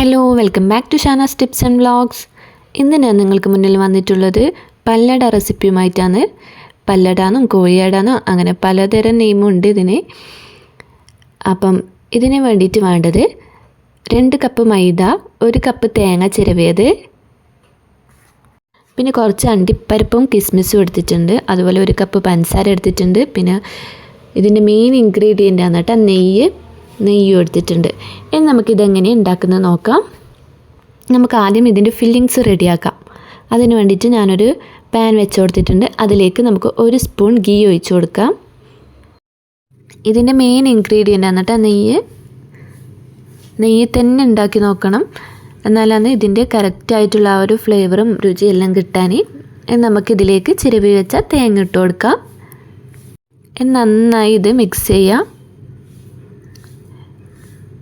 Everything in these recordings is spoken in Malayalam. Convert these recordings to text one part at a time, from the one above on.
Hello welcome back to Shanas tips and vlogs ഇന്ന് ഞാൻ നിങ്ങൾക്ക് മുന്നിൽ വന്നിട്ടുള്ളത് പല്ലട റെസിപ്പിയുമായിട്ടാണ്. പല്ലടാന്നും കോഴിയാടാന്നോ അങ്ങനെ പലതരം നെയിമും ഉണ്ട് ഇതിന്. അപ്പം ഇതിന് വേണ്ടിയിട്ട് വേണ്ടത് രണ്ട് കപ്പ് മൈദ ഒരു കപ്പ് തേങ്ങ ചിരവിയത്. പിന്നെ കുറച്ച് അണ്ടിപ്പരിപ്പും കിസ്മിസും എടുത്തിട്ടുണ്ട്. അതുപോലെ ഒരു കപ്പ് പഞ്ചസാര എടുത്തിട്ടുണ്ട്. പിന്നെ ഇതിന്റെ മെയിൻ ഇൻഗ്രീഡിയന്റ് ആണ് കേട്ടോ നെയ്യ്. നെയ്യും എടുത്തിട്ടുണ്ട്. ഇനി നമുക്കിതെങ്ങനെ ഉണ്ടാക്കുന്നത് നോക്കാം. നമുക്ക് ആദ്യം ഇതിന്റെ ഫില്ലിങ്സ് റെഡിയാക്കാം. അതിന് വേണ്ടിയിട്ട് ഞാനൊരു പാൻ വെച്ച് കൊടുത്തിട്ടുണ്ട്. അതിലേക്ക് നമുക്ക് ഒരു സ്പൂൺ ഗീ ഒഴിച്ച് കൊടുക്കാം. ഇതിന്റെ മെയിൻ ഇൻഗ്രീഡിയന്റ് എന്നിട്ട് നെയ്യ്. നെയ്യ് തന്നെ ഉണ്ടാക്കി നോക്കണം. എന്നാലാണ് ഇതിന്റെ കറക്റ്റായിട്ടുള്ള ആ ഒരു ഫ്ലേവറും രുചിയെല്ലാം കിട്ടാൻ. നമുക്കിതിലേക്ക് ചിരവി വെച്ച തേങ്ങ ഇട്ട് കൊടുക്കാം. നന്നായി ഇത് മിക്സ് ചെയ്യാം.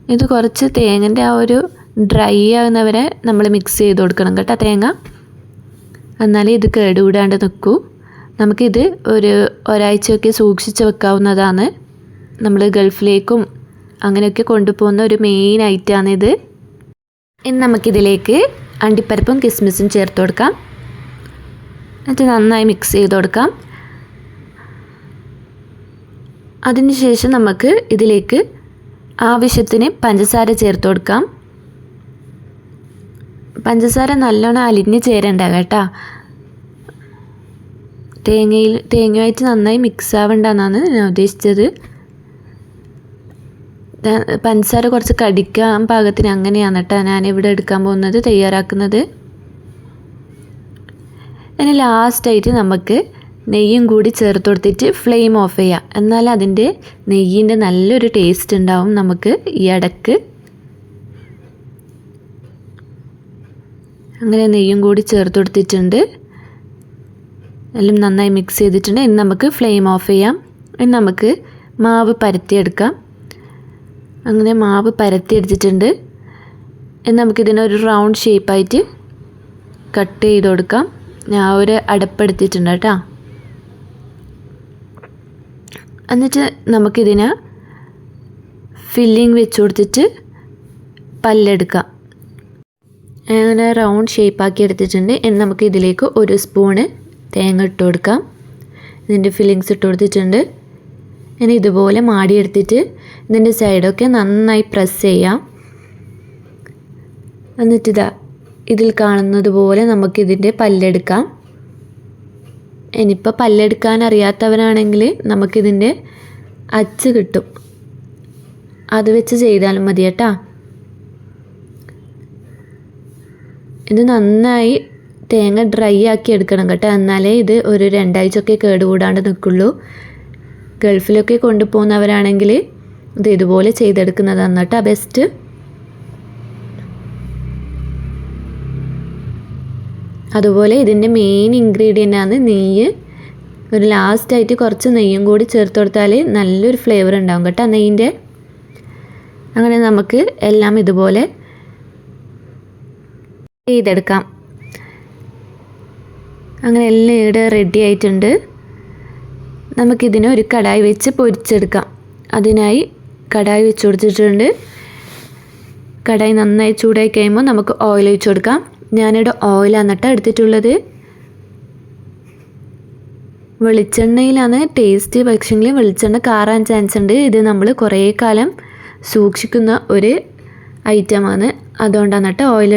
ഇത് കുറച്ച് തേങ്ങന്റെ ആ ഒരു ഡ്രൈ ആകുന്നവരെ നമ്മൾ മിക്സ് ചെയ്ത് കൊടുക്കണം കേട്ടോ തേങ്ങ. എന്നാലേ ഇത് കേടുകൂടാണ്ട് നിൽക്കൂ നമുക്കിത് ഒരു ഒരാഴ്ചയൊക്കെ സൂക്ഷിച്ച് വെക്കാവുന്നതാണ്. നമ്മൾ ഗൾഫിലേക്കും അങ്ങനെയൊക്കെ കൊണ്ടുപോകുന്ന ഒരു മെയിൻ ഐറ്റമാണിത് ഇനി നമുക്കിതിലേക്ക് അണ്ടിപ്പരിപ്പും കിസ്മിസും ചേർത്ത് കൊടുക്കാം. എന്നിട്ട് നന്നായി മിക്സ് ചെയ്ത് കൊടുക്കാം. അതിനുശേഷം നമുക്ക് ഇതിലേക്ക് ആവശ്യത്തിന് പഞ്ചസാര ചേർത്ത് കൊടുക്കാം. പഞ്ചസാര നല്ലോണം അലിഞ്ഞ് ചേരണ്ട കേട്ടോ. തേങ്ങയിൽ തേങ്ങയായിട്ട് നന്നായി മിക്സ് ആവണ്ടെന്നാണ് ഞാൻ ഉദ്ദേശിച്ചത്. പഞ്ചസാര കുറച്ച് കടിക്കാൻ പാകത്തിന് അങ്ങനെയാണ് കേട്ടോ ഞാനിവിടെ എടുക്കാൻ പോകുന്നത് തയ്യാറാക്കുന്നത്. ഇനി ലാസ്റ്റായിട്ട് നമുക്ക് നെയ്യും കൂടി ചേർത്ത് കൊടുത്തിട്ട് ഫ്ലെയിം ഓഫ് ചെയ്യാം. എന്നാൽ അതിന്റെ നെയ്യിന്റെ നല്ലൊരു ടേസ്റ്റ് ഉണ്ടാവും നമുക്ക് ഈ അടക്ക്. അങ്ങനെ നെയ്യും കൂടി ചേർത്ത് കൊടുത്തിട്ടുണ്ട്. എല്ലാം നന്നായി മിക്സ് ചെയ്തിട്ടുണ്ട്. ഇനി നമുക്ക് ഫ്ലെയിം ഓഫ് ചെയ്യാം. ഇനി നമുക്ക് മാവ് പരത്തിയെടുക്കാം. അങ്ങനെ മാവ് പരത്തിയെടുത്തിട്ടുണ്ട്. ഇനി നമുക്കിതിനൊരു റൗണ്ട് ഷേപ്പായിട്ട് കട്ട് ചെയ്ത് കൊടുക്കാം. ഞാൻ ഒരു അടപ്പെടുത്തിട്ടുണ്ട് കേട്ടോ. എന്നിട്ട് നമുക്കിതിന് ഫില്ലിങ് വെച്ച് കൊടുത്തിട്ട് പല്ലെടുക്കാം. അങ്ങനെ റൗണ്ട് ഷേപ്പാക്കി എടുത്തിട്ടുണ്ട്. എന്ന് നമുക്ക് ഇതിലേക്ക് ഒരു സ്പൂണ് തേങ്ങ ഇട്ട് കൊടുക്കാം. ഇതിന്റെ ഫില്ലിങ്സ് ഇട്ട് കൊടുത്തിട്ടുണ്ട്. ഇനി ഇതുപോലെ മാടിയെടുത്തിട്ട് ഇതിന്റെ സൈഡൊക്കെ നന്നായി പ്രസ് ചെയ്യാം. എന്നിട്ടിതാ ഇതിൽ കാണുന്നത് പോലെ നമുക്കിതിന്റെ പല്ലെടുക്കാം. ഇനിയിപ്പോൾ പല്ലെടുക്കാൻ അറിയാത്തവനാണെങ്കിൽ നമുക്കിതിന്റെ അച്ച് കിട്ടും. അത് വെച്ച് ചെയ്താലും മതി കേട്ടാ. ഇത് നന്നായി തേങ്ങ ഡ്രൈ ആക്കി എടുക്കണം കേട്ടോ. എന്നാലേ ഇത് ഒരു രണ്ടാഴ്ചയൊക്കെ കേടുകൂടാണ്ട് നിൽക്കുള്ളൂ. ഗൾഫിലൊക്കെ കൊണ്ടുപോകുന്നവരാണെങ്കിൽ ഇത് ഇതുപോലെ ചെയ്തെടുക്കുന്നതാണ് കേട്ടോ ബെസ്റ്റ്. അതുപോലെ ഇതിന്റെ മെയിൻ ഇൻഗ്രീഡിയന്റ് ആണ് നെയ്യ്. ഒരു ലാസ്റ്റായിട്ട് കുറച്ച് നെയ്യും കൂടി ചേർത്ത് കൊടുത്താൽ നല്ലൊരു ഫ്ലേവർ ഉണ്ടാവും കേട്ടോ നെയ്യിന്റെ. അങ്ങനെ നമുക്ക് എല്ലാം ഇതുപോലെ ചെയ്തെടുക്കാം. അങ്ങനെ എല്ലാം ഇവിടെ റെഡി ആയിട്ടുണ്ട്. നമുക്കിതിനെ ഒരു കടായി വെച്ച് പൊരിച്ചെടുക്കാം. അതിനായി കടായി വെച്ച് കൊടുത്തിട്ടുണ്ട് കടായി നന്നായി ചൂടായി കഴിയുമ്പോൾ നമുക്ക് ഓയിൽ ഒഴിച്ചു കൊടുക്കാം. ഞാനിവിടെ ഓയിലാണ് കേട്ടോ എടുത്തിട്ടുള്ളത്. വെളിച്ചെണ്ണയിലാണ് ടേസ്റ്റ് പക്ഷെങ്കിൽ വെളിച്ചെണ്ണ കാറാൻ ചാൻസ് ഉണ്ട്. ഇത് നമ്മൾ കുറേ കാലം സൂക്ഷിക്കുന്ന ഒരു ഐറ്റമാണ് അതുകൊണ്ടാണ് കേട്ടോ ഓയിൽ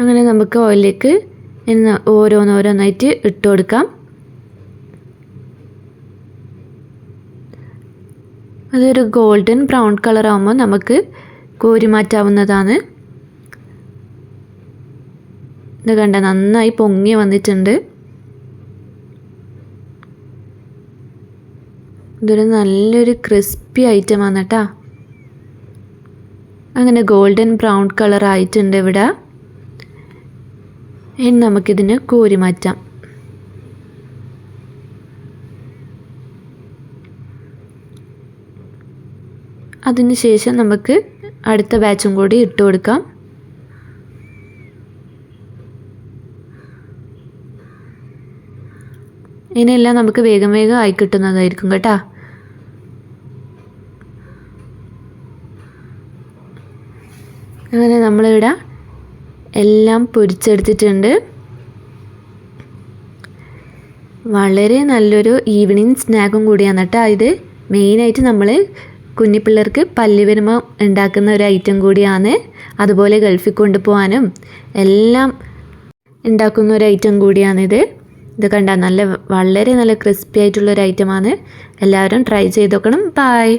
അങ്ങനെ നമുക്ക് ഓയിലേക്ക് ഓരോന്നോരോന്നായിട്ട് ഇട്ട് കൊടുക്കാം. അതൊരു ഗോൾഡൻ ബ്രൗൺ കളർ ആകുമ്പോൾ നമുക്ക് കോരി മാറ്റാവുന്നതാണ് ഇത് കണ്ട നന്നായി പൊങ്ങി വന്നിട്ടുണ്ട്. ഇതൊരു നല്ലൊരു ക്രിസ്പി ആണ് കേട്ടോ. അങ്ങനെ ഗോൾഡൻ ബ്രൗൺ കളർ ആയിട്ടുണ്ട് ഇവിടെ. ഇനി നമുക്കിതിന് കോരി മാറ്റാം അതിനുശേഷം നമുക്ക് അടുത്ത ബാച്ചും കൂടി ഇട്ട് കൊടുക്കാം. ഇതിനെല്ലാം നമുക്ക് വേഗം വേഗം ആയി കിട്ടുന്നതായിരിക്കും കേട്ടോ. അങ്ങനെ നമ്മളിവിടെ എല്ലാം പൊരിച്ചെടുത്തിട്ടുണ്ട്. വളരെ നല്ലൊരു ഈവനിങ് സ്നാക്കും കൂടിയാണ് കേട്ടോ ഇത്. മെയിനായിട്ട് നമ്മൾ കുഞ്ഞു പിള്ളേർക്ക് പല്ല് വരുമ്പോൾ ഉണ്ടാക്കുന്ന ഒരു ഐറ്റം കൂടിയാണ്. അതുപോലെ ഗൾഫിൽ കൊണ്ടുപോകാനും എല്ലാം ഉണ്ടാക്കുന്ന ഒരു ഐറ്റം കൂടിയാണിത്. ഇത് കണ്ട നല്ല വളരെ നല്ല ക്രിസ്പി ആയിട്ടുള്ള ഒരു ഐറ്റമാണ്. എല്ലാവരും ട്രൈ ചെയ്ത് നോക്കണം. ബായ്